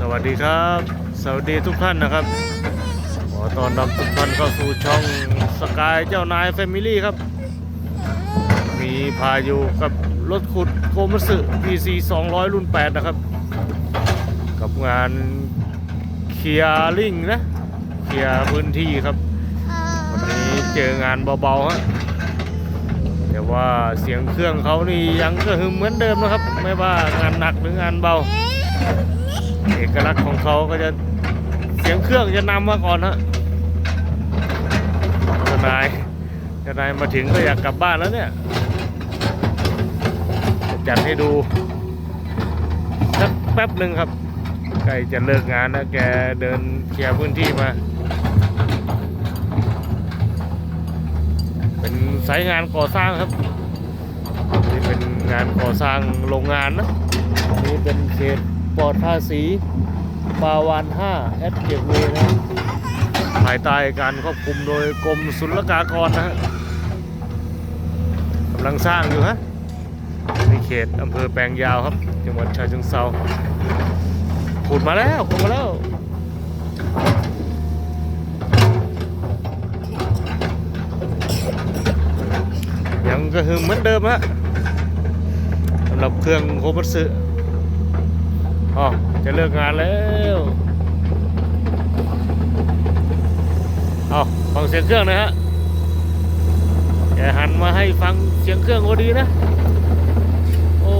สวัสดีครับ สวัสดีทุกท่านนะครับ ขอต้อนรับทุกท่านเข้าสู่ช่องสกายเจ้านายแฟมิลี่ครับ มีพายุกับรถขุดโคมัสึ PC 200 รุ่น 8 นะครับ กับงานเคลียร์ลิงนะ เคลียร์พื้นที่ครับ วันนี้เจองานเบาๆฮะ แต่ว่าเสียงเครื่องเขานี่ยังก็คือเหมือนเดิมนะครับ ไม่ว่างานหนักหรืองานเบา เอกลักษณ์ของเขาก็จะเสียงเครื่องจะนำมาก่อนฮะเจ้านายเจ้านายมาถึงก็อยากกลับบ้านแล้วเนี่ยจะจัดให้ดูสักแป๊บหนึ่งครับใกล้จะเลิกงานแล้วแกเดินเคลียร์พื้นที่มา เป็นสายงานก่อสร้างครับนี่เป็นงานก่อสร้างโรงงานนะนี่เป็นเขตปลอดภาษีปาวาน5แอดเก็บเวนะภายใต้การควบคุมโดยกรมศุลกากรนะฮะกำลังสร้างอยู่ฮะนี่เขตอำเภอแปลงยาวครับ จังหวัดฉะเชิงเทราขุดมาแล้วขุดมาแล้ว ก็คือเหมือนเดิมฮะสำหรับเครื่องโคบัตสึอ๋อจะเลิกงานแล้วเอาฟังเสียงเครื่องนะฮะแกหันมาให้ฟังเสียงเครื่องก็ดีนะ โอ้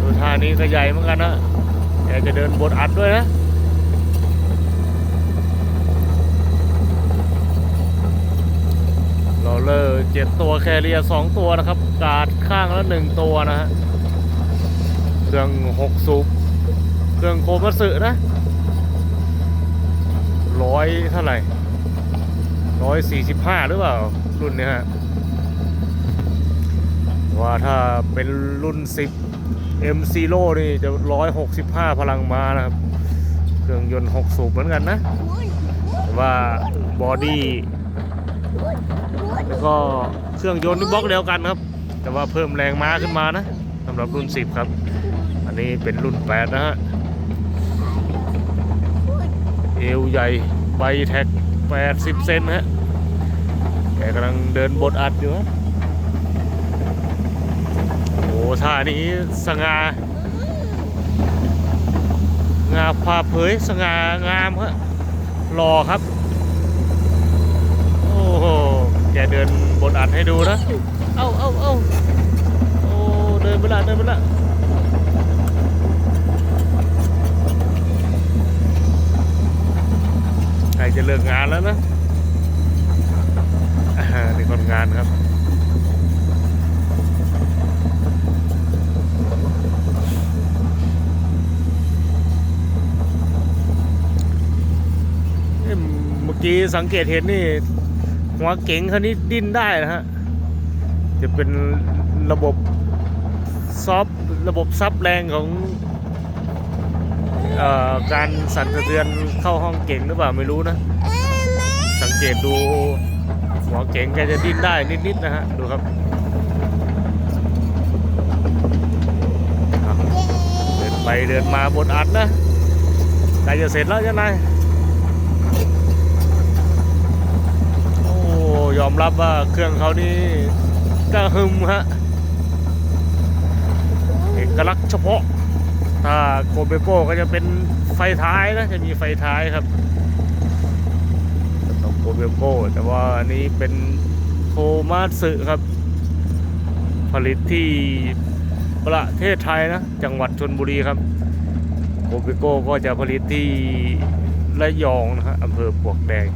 ดูท่านี้ก็ใหญ่เหมือนกันนะแกจะเดินบทอัดด้วยนะ โรล เลอร์เจ็ดตัวแคเรียสองตัวนะครับ กาดข้างละหนึ่งตัวนะฮะเครื่องหกสูบเครื่องโคมัสึนะร้อยเท่าไหร่ร้อยสี่สิบห้าหรือเปล่า รุ่นเนี้ยฮะว่าถ้าเป็นรุ่น10 M Zero นี่จะ165พลังม้านะครับ เครื่องยนต์6สูบเหมือนกันนะ ว่าบอดี้ แล้วก็เครื่องยนต์นี่บล็อกเดียวกันครับ แต่ว่าเพิ่มแรงม้าขึ้นมานะสำหรับรุ่น 10 ครับ อันนี้เป็นรุ่น 8 นะฮะเอวใหญ่ใบแท็ก 80 เซนฮะแกกำลังเดินบทอัดอยู่ฮะโอ้ท่านี้สง่างามพาเผยสง่างามฮะหล่อครับ โอ้โห แกเดินบนอัดให้ดูนะ เอ้าเอ้าเอ้าโอ้ เดินไปละเดินไปละใกล้จะเลิกงานแล้วนะอ่านี่คนงานครับเอ้ยเมื่อกี้สังเกตเห็นนี่ หัวเก๋งคันนี้ดิ้นได้นะฮะ จะเป็นระบบซอฟระบบซับแรงของออการสั่นสะเทือนเข้าห้องเก๋งหรือเปล่าไม่รู้นะ สังเกตดูหัวเก๋งแกจะดิ้นได้นิดๆนะฮะ ดูครับเดินไปเดินมาบนอัดนะใกล้จะเสร็จแล้วจ้านาย โอ้ยอม รับว่าเครื่องเขานี่กระหึ่มฮะเอกลักษณ์เฉพาะ ถ้าโกเบโก้ก็จะเป็นไฟท้ายนะ จะมีไฟท้ายครับต้องโกเบโก้ แต่ว่าอันนี้เป็นโคมาสึครับ ผลิตที่ประเทศไทยนะ จังหวัดชนบุรีครับโกเบโก้ก็จะผลิตที่ระยองนะฮะอำเภอปวกแดง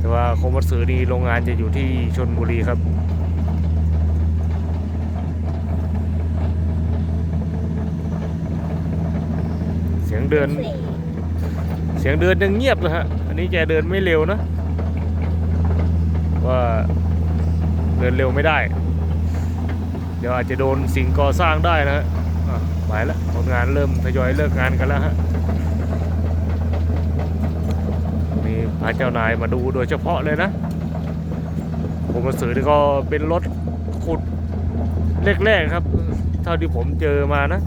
แต่ว่าโคมัตสึนี่โรงงานจะอยู่ที่ชนบุรีครับเสียงเดิน เสียงเดินยังเงียบเลยฮะอันนี้แกเดินไม่เร็วนะ ว่าเดินเร็วไม่ได้ เดี๋ยวอาจจะโดนสิ่งก่อสร้างได้นะฮะอะไปแล้วคนงานเริ่มทยอยเลิกงานกันแล้วฮะ มี พระเจ้านายมาดูโดยเฉพาะเลยนะผมมาสือนี่ก็เป็นรถขุดแรกๆครับ เท่าที่ผมเจอมานะ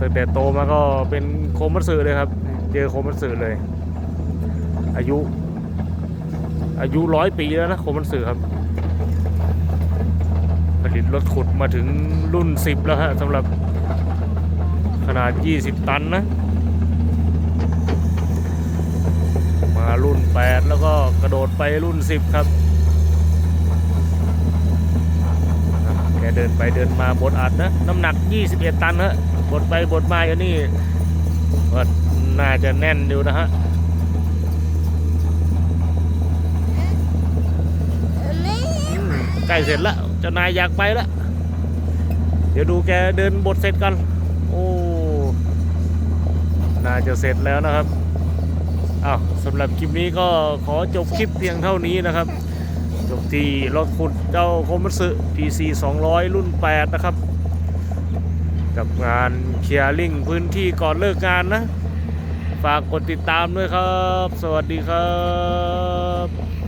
ตั้งแต่โตมาก็เป็นโคมัตสึเลยครับ เจอโคมัตสึเลย อายุ อายุร้อยปีแล้วนะโคมัตสึครับ ผลิตรถขุดมาถึงรุ่น 10 แล้วฮะสำหรับขนาด 20 ตันนะ มารุ่น 8 แล้วก็กระโดดไปรุ่น 10 ครับ แกเดินไปเดินมาบดอัดนะ น้ำหนัก 21 ตันฮะบดไปบดมาอยู่นี่ว่าน่าจะแน่นอยู่นะฮะใกล้เสร็จแล้วเจ้านายอยากไปแล้ว เดี๋ยวดูแกเดินบทเสร็จกัน โอ้ น่าจะเสร็จแล้วนะครับ อ้าวสำหรับคลิปนี้ก็ขอจบคลิปเพียงเท่านี้นะครับ จบที่รถขุดเจ้าโคมัตสึ PC 200 รุ่น 8 นะครับ กับงานเคลียร์ลิงพื้นที่ก่อนเลิกงานนะ ฝากกดติดตามด้วยครับ สวัสดีครับ